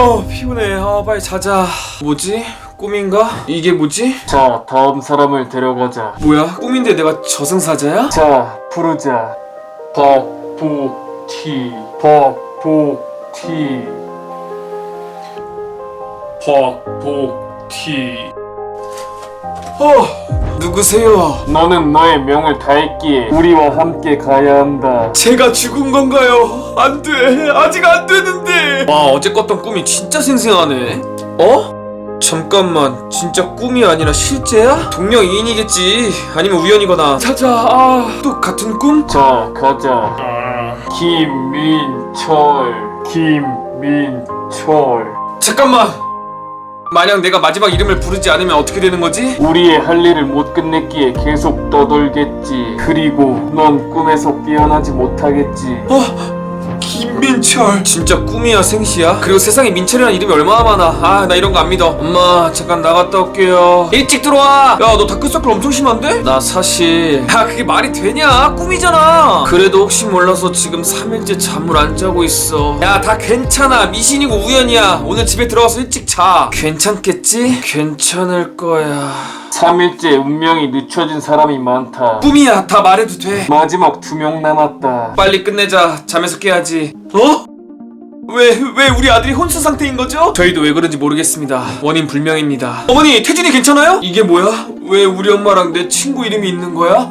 어 피곤해 아 빨리 자자 뭐지? 꿈인가? 이게 뭐지? 자, 다음 사람을 데려가자. 뭐야 꿈인데 내가 저승사자야? 자, 부르자. 박복티, 박복티, 박복티. 어 누구세요? 너는 너의 명을 다했기에 우리와 함께 가야 한다. 제가 죽은 건가요? 안 돼. 아직 안 되는데. 와, 어제 꿨던 꿈이 진짜 생생하네. 어? 잠깐만, 진짜 꿈이 아니라 실제야? 동명이인이겠지. 아니면 우연이거나. 자자, 아, 또 같은 꿈? 자, 가자. 김민철, 김민철. 잠깐만. 만약 내가 마지막 이름을 부르지 않으면 어떻게 되는 거지? 우리의 할 일을 못 끝냈기에 계속 떠돌겠지. 그리고 넌 꿈에서 깨어나지 못하겠지. 어? 김민철 진짜 꿈이야 생시야? 그리고 세상에 민철이라는 이름이 얼마나 많아 아 나 이런 거 안 믿어 엄마 잠깐 나갔다 올게요 일찍 들어와 야 너 다크서클 엄청 심한데? 나 사실 야 그게 말이 되냐 꿈이잖아 그래도 혹시 몰라서 지금 3일째 잠을 안 자고 있어 야 다 괜찮아 미신이고 우연이야 오늘 집에 들어가서 일찍 자 괜찮겠지? 괜찮을 거야 3일째 운명이 늦춰진 사람이 많다. 꿈이야 다 말해도 돼 마지막 두 명 남았다. 빨리 끝내자. 잠에서 깨야지. 어? 왜, 왜 우리 아들이 혼수 상태인 거죠? 저희도 왜 그런지 모르겠습니다. 원인 불명입니다. 어머니, 태진이 괜찮아요? 이게 뭐야? 왜 우리 엄마랑 내 친구 이름이 있는 거야?